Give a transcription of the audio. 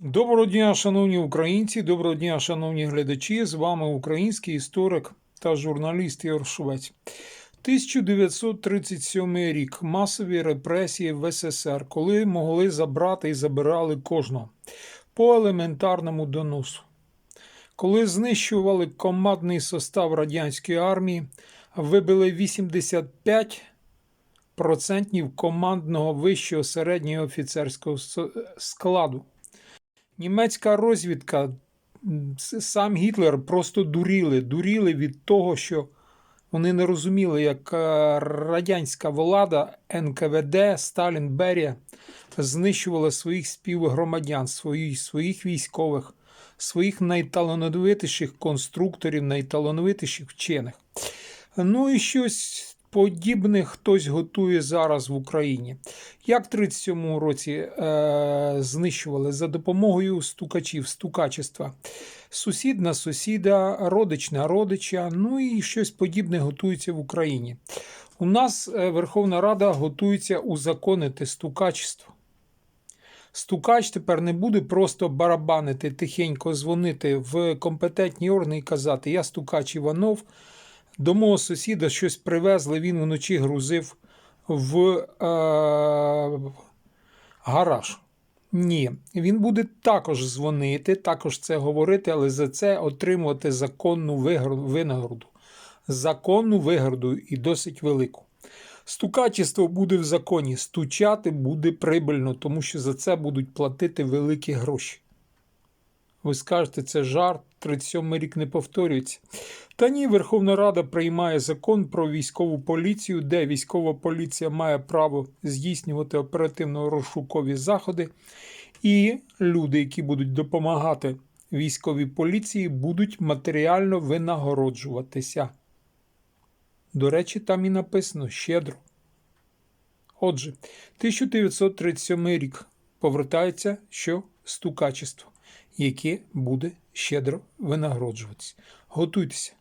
Доброго дня, шановні українці, доброго дня, шановні глядачі. З вами український історик та журналіст Ігор Швець. 1937 рік масові репресії в СССР, коли могли забрати і забирали кожного по елементарному доносу. Коли знищували командний состав радянської армії, вибили 85 процентів командного вищого середнього офіцерського складу. Німецька розвідка, сам Гітлер просто дуріли, дуріли від того, що вони не розуміли, як е, радянська влада, НКВД, Сталін, Берія знищувала своїх співгромадян, своїх, своїх військових, своїх найталановитіших конструкторів, найталановитіших вчених. Ну і щось подібне хтось готує зараз в Україні. Як в 37-му році е, знищували за допомогою стукачів, стукачества. Сусід на сусіда, родич на родича, ну і щось подібне готується в Україні. У нас е, Верховна Рада готується узаконити стукачество. Стукач тепер не буде просто барабанити, тихенько дзвонити в компетентні органи і казати: Я стукач Іванов, до мого сусіда щось привезли, він вночі грузив в е, гараж. Ні, він буде також дзвонити, також це говорити, але за це отримувати законну винагороду. Законну вигороду і досить велику. Стукачество буде в законі, стучати буде прибильно, тому що за це будуть платити великі гроші. Ви скажете, це жарт, 37 рік не повторюється. Та ні, Верховна Рада приймає закон про військову поліцію, де військова поліція має право здійснювати оперативно-розшукові заходи, і люди, які будуть допомагати військовій поліції, будуть матеріально винагороджуватися. До речі, там і написано щедро. Отже, 1937 рік повертається що стукачество, яке буде щедро винагороджуватися. Готуйтеся.